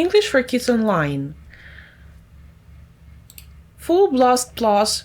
English for Kids Online. Full Blast Plus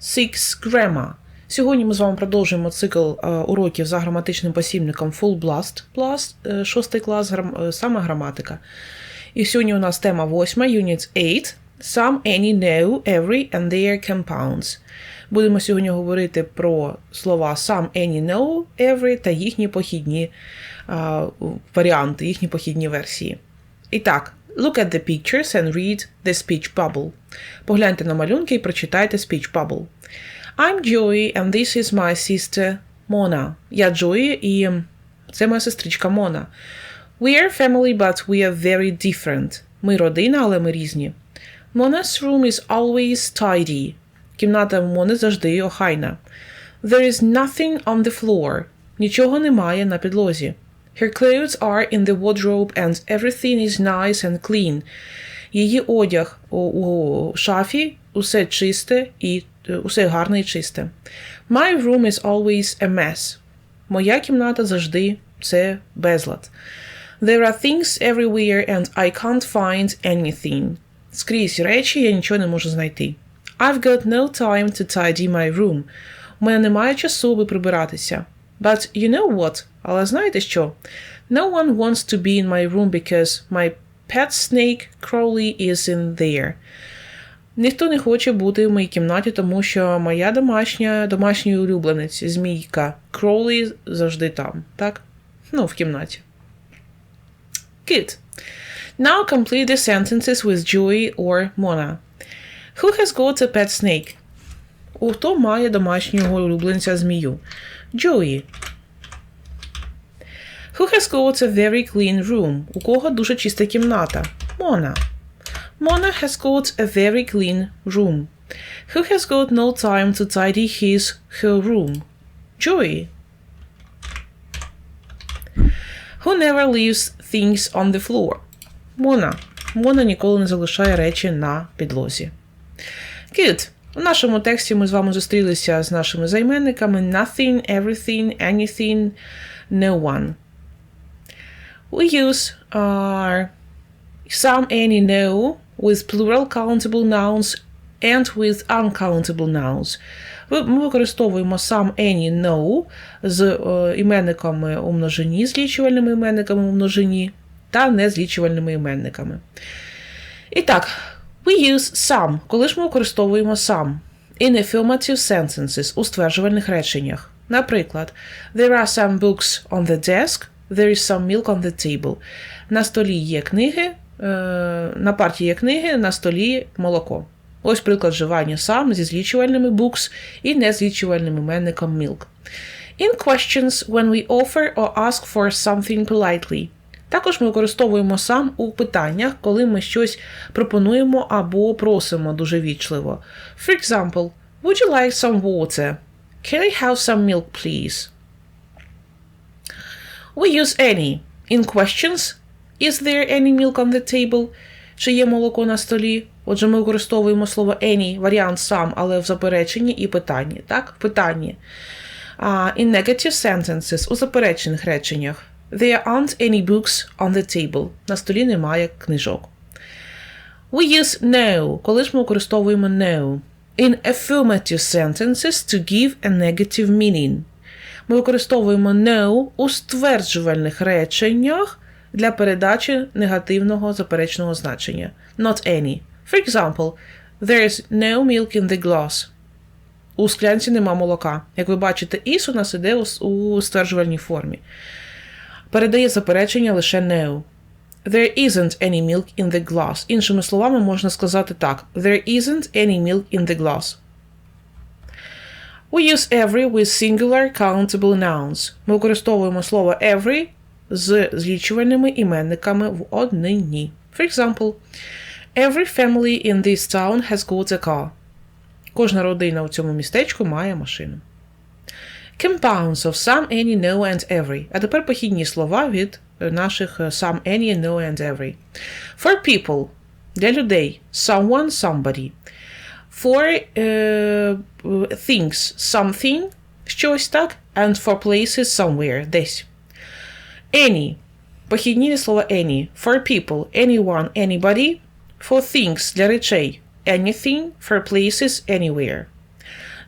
6 Grammar. Сьогодні ми з вами продовжуємо цикл е, уроків за граматичним посібником Full Blast Plus, е, 6 клас, грам, е, саме граматика. І сьогодні у нас тема 8, Unit 8. Some, any, no, every and their compounds. Будемо сьогодні говорити про слова some, any, no, every та їхні похідні а, варіанти, їхні похідні версії. І так, look at the pictures and read the speech bubble. Погляньте на малюнки і прочитайте speech bubble. I'm Joey and this is my sister Mona. Я Джої і це моя сестричка Мона. We are family, but we are very different. Ми родина, але ми різні. Mona's room is always tidy. Кімната Мони завжди охайна. There is nothing on the floor. Нічого немає на підлозі. Her clothes are in the wardrobe and everything is nice and clean. Її одяг у, у шафі, усе чисте і е, усе гарне і чисте. My room is always a mess. Моя кімната завжди це безлад. There are things everywhere and I can't find anything. Скрізь речі, я нічого не можу знайти. I've got no time to tidy my room. У мене немає часу, аби прибиратися. But you know what? Але знаєте що? No one wants to be in my room because my pet snake Crowley is in there. Ніхто не хоче бути в моїй кімнаті, тому що моя домашня, домашній улюбленець, змійка Кроулі завжди там, так? Ну, в кімнаті. Good. Now complete the sentences with Joey or Mona. Who has got a pet snake? У хто має домашнього улюбленця змію? Joey. Who has got a very clean room? У кого дуже чиста кімната? Mona. Mona has got a very clean room. Who has got no time to tidy his her room? Joey. Who never leaves things on the floor? Мона. Мона ніколи не залишає речі на підлозі. Good. У нашому тексті ми з вами зустрілися з нашими займенниками nothing, everything, anything, no one. We use our some, any, no with plural countable nouns and with uncountable nouns. Ми використовуємо some, any, no з е, іменниками у множині, з лічувальними іменниками у множині та незлічувальними іменниками. І так, we use some, коли ж ми використовуємо some in affirmative sentences у стверджувальних реченнях. Наприклад, there are some books on the desk, there is some milk on the table. На столі є книги, е, на парті є книги, на столі молоко. Ось приклад вживання сам зі злічувальними books і незлічувальним іменником milk. In questions when we offer or ask for something politely. Також ми використовуємо сам у питаннях, коли ми щось пропонуємо або просимо дуже вічливо. For example, would you like some water? Can I have some milk, please? We use any. In questions, is there any milk on the table? Чи є молоко на столі? Отже, ми використовуємо слово any, варіант сам, але в запереченні і питанні. Так? В питанні. Uh, in negative sentences, у заперечених реченнях. There aren't any books on the table. На столі немає книжок. We use no, коли ж ми використовуємо no. In affirmative sentences to give a negative meaning. Ми використовуємо no у стверджувальних реченнях для передачі негативного заперечного значення. Not any. For example, there is no milk in the glass. У склянці нема молока. Як ви бачите, is у нас іде у- стверджувальній формі. Передає заперечення лише no. There isn't any milk in the glass. Іншими словами, можна сказати так: There isn't any milk in the glass. We use every with singular countable nouns. Ми використовуємо слово every з злічувальними іменниками в однині. For example, every family in this town has got a car. Кожна родина у цьому містечку має машину. Compounds of some, any, no and every. А тепер похідні слова від е, наших е, some, any, no and every. For people для людей someone, somebody. For е, things something, щось так, and for places somewhere, десь. Any Похідні від слова any. For people, anyone, anybody. For things для речей. Anything. For places, anywhere.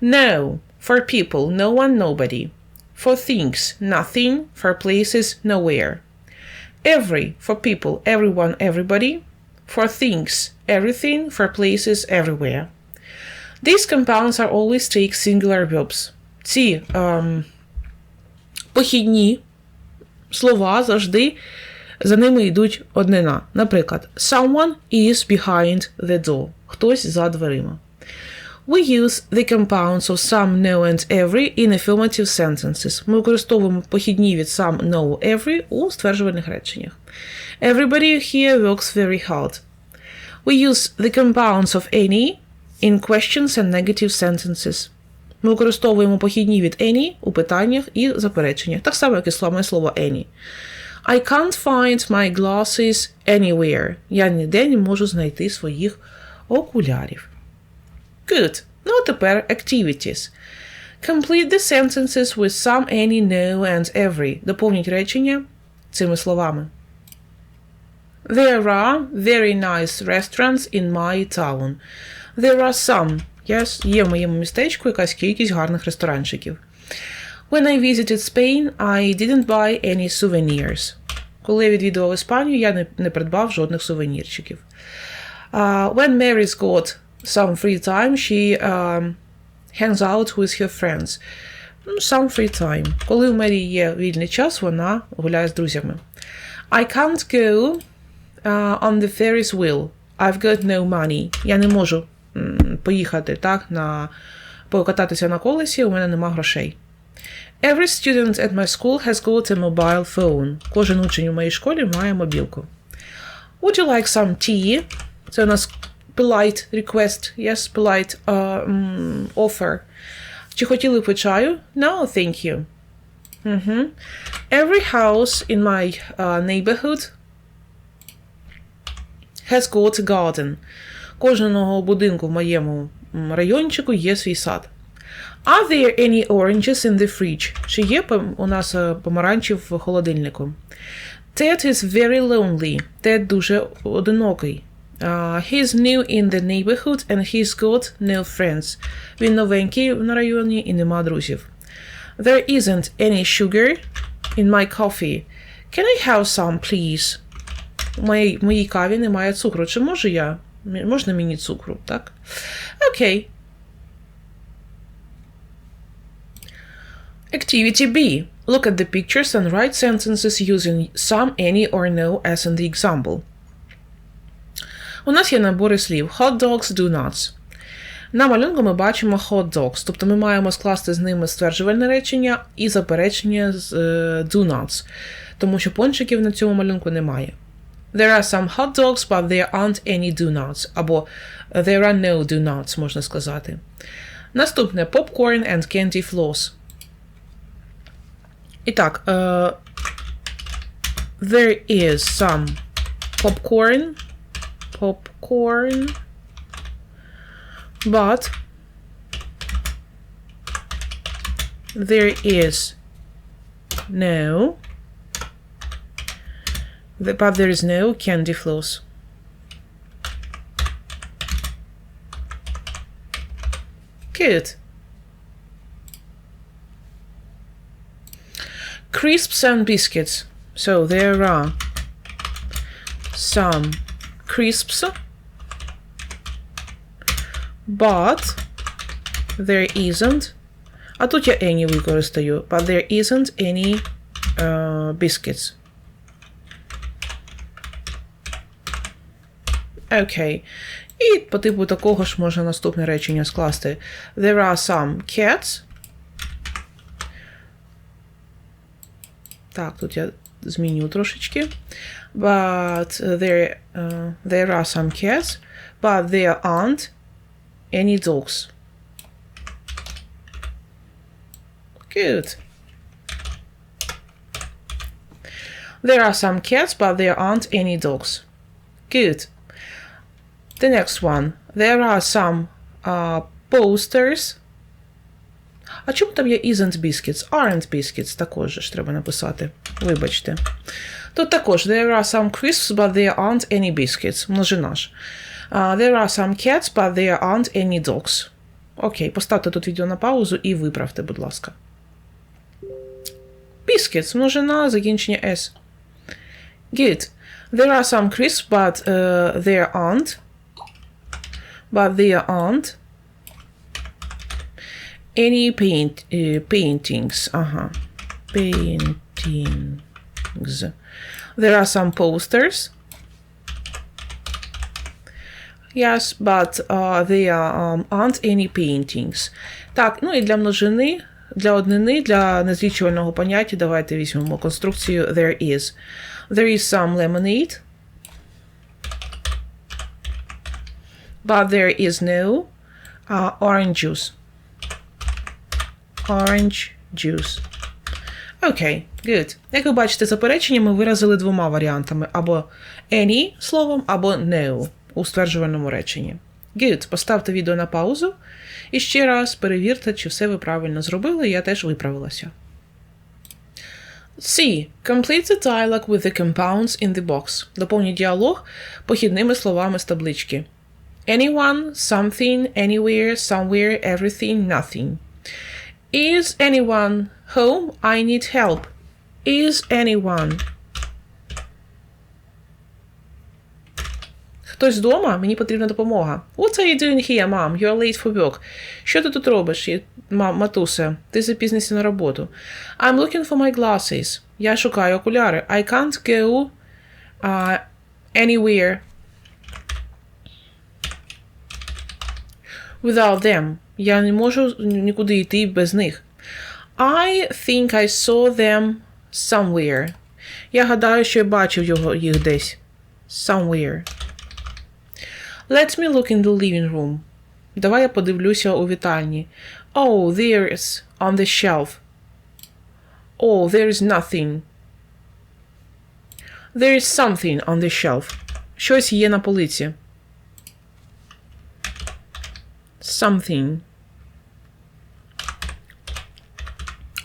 No. For people, no one, nobody. For things, nothing. For places, nowhere. Every. For people, everyone, everybody. For things, everything. For places, everywhere. These compounds are always take singular verbs. Ці ем, похідні слова завжди за ними йдуть однина. Наприклад, someone is behind the door. Хтось за дверима. We use the compounds of some, no and every in affirmative sentences. Ми використовуємо похідні від some, no, every у стверджувальних реченнях. Everybody here works very hard. We use the compounds of any in questions and negative sentences. Ми використовуємо похідні від any у питаннях і запереченнях, так само, як і саме слово any. I can't find my glasses anywhere. Я ніде не можу знайти своїх окулярів. Good. Ну а тепер activities. Complete the sentences with some, any, no and every. Доповніть речення цими словами. There are very nice restaurants in my town. There are some. Yes, є в моєму містечку якась кількість гарних ресторанчиків. When I visited Spain, I didn't buy any souvenirs. Коли я відвідував Іспанію, я не, придбав жодних сувенірчиків. Uh, when Mary's got some free time, she um, hangs out with her friends. Some free time. Коли у Мері є вільний час, вона гуляє з друзями. I can't go uh, on the Ferris wheel. I've got no money. Я не можу поїхати так, на, покататися на колесі, у мене нема грошей. Every student at my school has got a mobile phone. Кожен учень у моїй школі має мобілку. Would you like some tea? Це у нас polite request. Yes, polite uh, mm, offer. Чи хотіли ви чаю? No, thank you. Mhm. Every house in my uh, neighborhood has got a garden. Кожного будинку в моєму райончику є свій сад. Are there any oranges in the fridge? Чи є у нас е, помаранчі в холодильнику? Ted is very lonely. Тед дуже одинокий. Uh, he's new in the neighborhood and he's got no friends. Він новенький на районі і нема друзів. There isn't any sugar in my coffee. Can I have some, please? У моїй, моїй каві немає цукру. Чи можу я? М- Можна мені цукру, так? Окей. Activity B. Look at the pictures and write sentences using some, any, or no as in the example. У нас є набори слів hot dogs, do nuts. На малюнку ми бачимо hot dogs, тобто ми маємо скласти з ними стверджувальне речення і заперечення з е, do nuts, тому що пончиків на цьому малюнку немає. There are some hot dogs, but there aren't any do nuts. Або there are no do nuts, можна сказати. Наступне popcorn and candy floss. І так, е, there is some popcorn, popcorn, but there is no, but there is no candy floss. Good. crisps and biscuits. So there are some crisps, but there isn't. А тут я any використаю, but there isn't any uh, biscuits. Окей. І по типу такого ж можна наступне речення скласти. There are some cats. Так, тут я зміню трошечки. But there, uh, there are some cats, but there aren't any dogs. Good. There are some cats, but there aren't any dogs. Good. The next one. There are some uh, posters. А чому там є isn't biscuits? Aren't biscuits також ж треба написати. Вибачте. Тут також there are some crisps, but there aren't any biscuits. Множина ж. Uh, there are some cats, but there aren't any dogs. Окей, поставте тут відео на паузу і виправте, будь ласка. Biscuits, множина, закінчення S. Good. There are some crisps, but uh, there aren't. But there aren't any paint, uh, paintings. Ага. Paintings. There are some posters. Yes, but uh, there um, aren't any paintings. Так, ну і для множини, для однини, для незлічувального поняття давайте візьмемо конструкцію there is. There is some lemonade. But there is no uh, orange juice. Orange juice. Окей, good. Як ви бачите, заперечення ми виразили двома варіантами: або any словом, або no у стверджувальному реченні. Good. Поставте відео на паузу і ще раз перевірте, чи все ви правильно зробили, я теж виправилася. C. Complete the dialogue with the compounds in the box. Доповніть діалог похідними словами з таблички. Anyone, something, anywhere, somewhere, everything, nothing. Is anyone home? I need help. Is anyone? Хтось вдома? Мені потрібна допомога. What are you doing here, mom? You're late for work. Що ти тут робиш, мам, матусе? Ти запізнився на роботу. I'm looking for my glasses. Я шукаю окуляри. I can't go uh, anywhere without them. Я не можу нікуди йти без них. I think I saw them somewhere. Я гадаю, що я бачив його, їх десь. Somewhere. Let me look in the living room. Давай я подивлюся у вітальні. Oh, there's on the shelf. Oh, there is nothing. There is something on the shelf. Щось є на полиці. Something.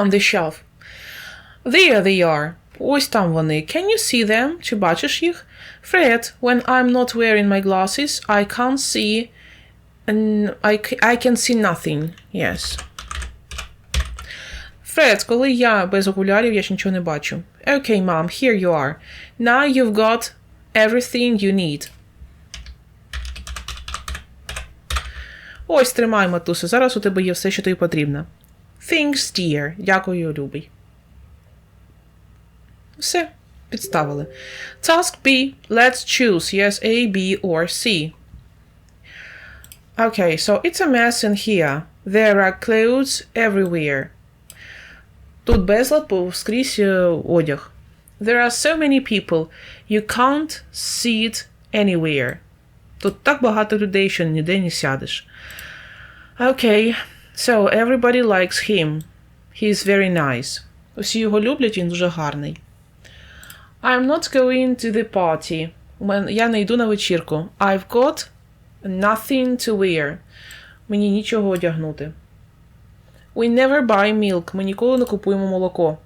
On the shelf. There they are. Ось там вони. Can you see them? Чи бачиш їх? Fred, when I'm not wearing my glasses, I can't see and I, I can see nothing. Yes. Фред, коли я без окулярів, я ж нічого не бачу. Okay, mom, here you are. Now you've got everything you need. Ось тримай, матусе. Зараз у тебе є все, що тобі потрібно. Thanks, dear. Дякую, любий. Все. Підставили. Task B. Let's choose. Yes, A, B, or C. Okay, so it's a mess in here. There are clothes everywhere. Тут безлад скрізь одяг. There are so many people. You can't sit anywhere. Тут так багато людей, що ніде не сядеш. Okay, So everybody likes him. He's very nice. Усі його люблять, він дуже гарний. I'm not going to the party. Я не йду на вечірку. I've got nothing to wear. Мені нічого одягнути. We never buy milk. Ми ніколи не купуємо молоко.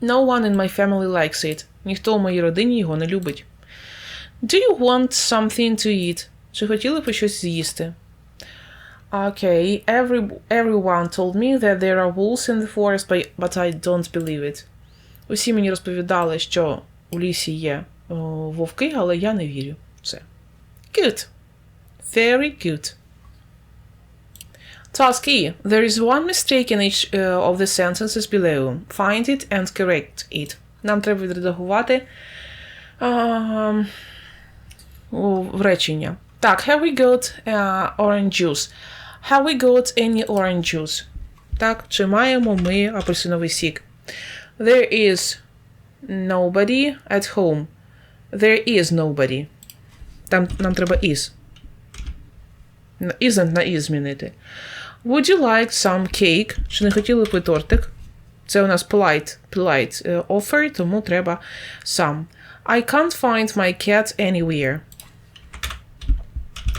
No one in my family likes it. Ніхто у моїй родині його не любить. Do you want something to eat? Чи хотіли б щось з'їсти? Okay, every, everyone told me that there are wolves in the forest, but, but I don't believe it. Усі мені розповідали, що у лісі є о, вовки, але я не вірю. Все. Good. Very good. Task E. There is one mistake in each uh, of the sentences below. Find it and correct it. Нам треба відредагувати uh, в речення. Так, have we got uh, orange juice? Have we got any orange juice? Так, чи маємо ми апельсиновий сік? There is nobody at home. There is nobody. Там нам треба is. Isn't на is змінити. Would you like some cake? Чи не хотіли б ви тортик? Це у нас polite, polite offer, тому треба some. I can't find my cat anywhere.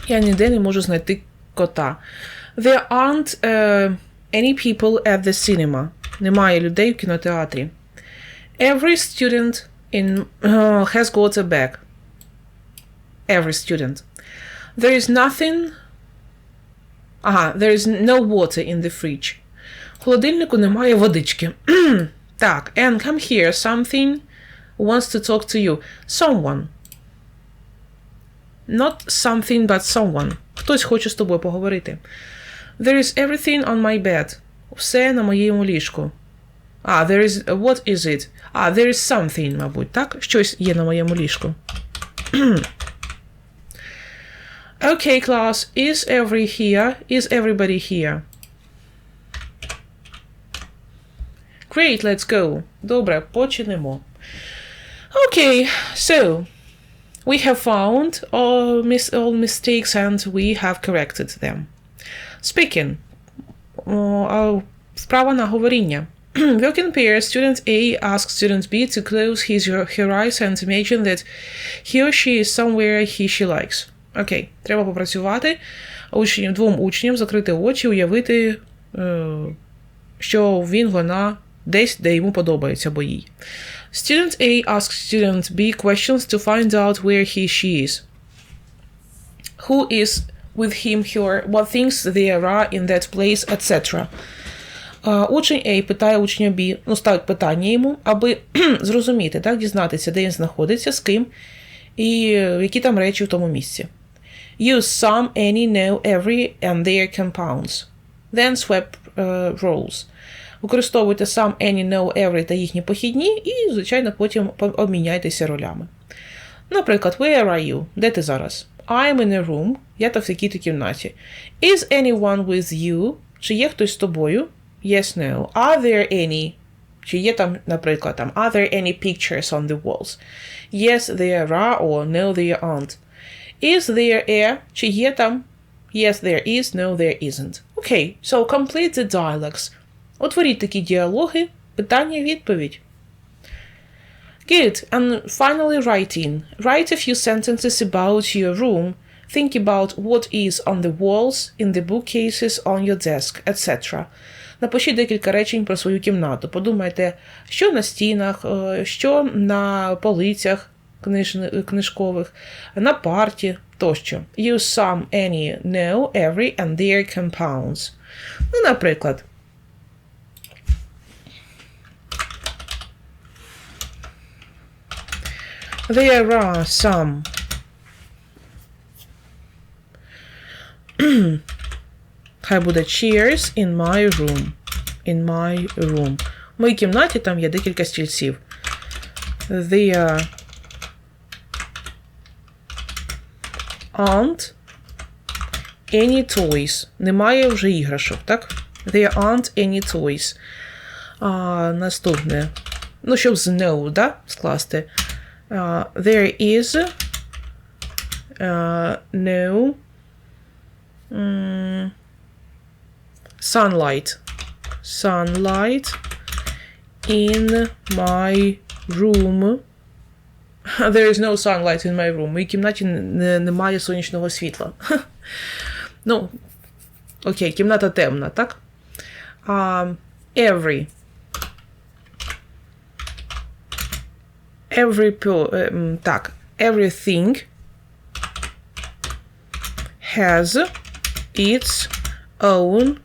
Я ніде не можу знайти кота. There aren't uh, any people at the cinema. Немає людей в кінотеатрі. Every student in uh, has got a bag. Every student. There is nothing. Ага, there is no water in the fridge. В холодильнику немає водички. так, and come here. Something wants to talk to you. Someone. Not something, but someone. Хтось хоче з тобою поговорити. There is everything on my bed. Все на моєму ліжку. А, there is. What is it? А, there is something, мабуть, так? Щось є на моєму ліжку. okay, class. Is every here? Is everybody here? Great, let's go. Добре, почнемо. Okay, so we have found all, mis- all mistakes and we have corrected them. Speaking. Вправа на говоріння. Working pair, student A asks student B to close his her eyes and imagine that he or she is somewhere he she likes. Окей, треба попрацювати. Учням, двом учням закрити очі, уявити, е, що він, вона десь, де йому подобається, або їй. Student A asks student B questions to find out where he she is. Who is with him, her, what things there are in that place, etc. Учень A питає учня B, ну, ставить питання йому, аби зрозуміти, так, дізнатися, де він знаходиться, з ким і які там речі в тому місці. Use some, any, know, every and their compounds. Then swap е, roles. Використовуйте сам, any, know, every та їхні похідні, і, звичайно, потім обміняйтеся ролями. Наприклад, where are you? Де ти зараз? I'm in a room. Я та в такій-то кімнаті. Is anyone with you? Чи є хтось з тобою? Yes, no. Are there any? Чи є там, наприклад, там Are there any pictures on the walls? Yes, there are, or no, there aren't. Is there a? Чи є там? Yes, there is, no, there isn't. Okay, so complete the dialogues. Утворіть такі діалоги, питання-відповідь. Good. And finally, writing. Write a few sentences about your room. Think about what is on the walls, in the bookcases, on your desk, etc. Напишіть декілька речень про свою кімнату. Подумайте, що на стінах, е, що на полицях книж- книжкових, на парті тощо. Use some, any, no, every and their compounds. Ну, наприклад, There are some. Хай буде chairs in my room. In my room. В моїй кімнаті там є декілька стільців. There aren't any toys. Немає вже іграшок, так? There aren't any toys. А, наступне. Ну, щоб з да, скласти. Uh, there is uh, no mm, sunlight. Sunlight in my room. There is no sunlight in my room. В моїй кімнаті не, немає сонячного світла. ну, окей, кімната темна, так? Um, every. every po- ем, так, everything has its own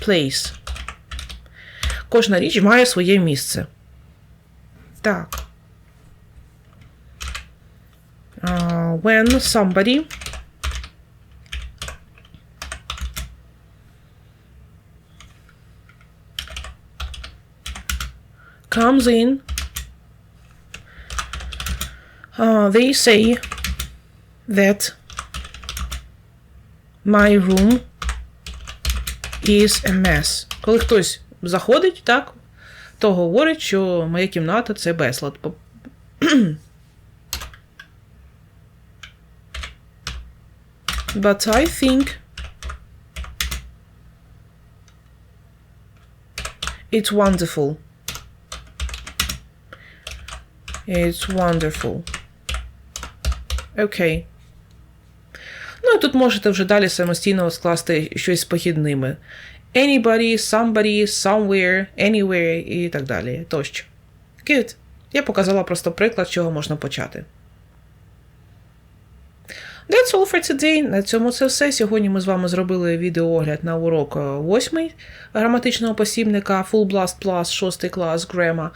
place. Кожна річ має своє місце. Так. Uh, when somebody comes in Uh, they say that my room is a mess. Коли хтось заходить, так, то говорить, що моя кімната це безлад. По- But I think it's wonderful. It's wonderful. Окей. Ну, і тут можете вже далі самостійно скласти щось з похідними. Anybody, somebody, somewhere, anywhere і так далі. Тощо. Good. Я показала просто приклад, з чого можна почати. That's all for today. На цьому це все. Сьогодні ми з вами зробили відеоогляд на урок 8 граматичного посібника Full Blast Plus 6 клас Grammar.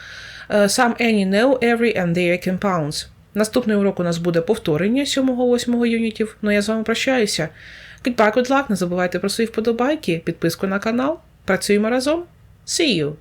Е, Some any know every and their compounds. Наступний урок у нас буде повторення 7-8 юнітів. Ну я з вами прощаюся. Goodbye, good luck. Не забувайте про свої вподобайки, підписку на канал. Працюємо разом. See you!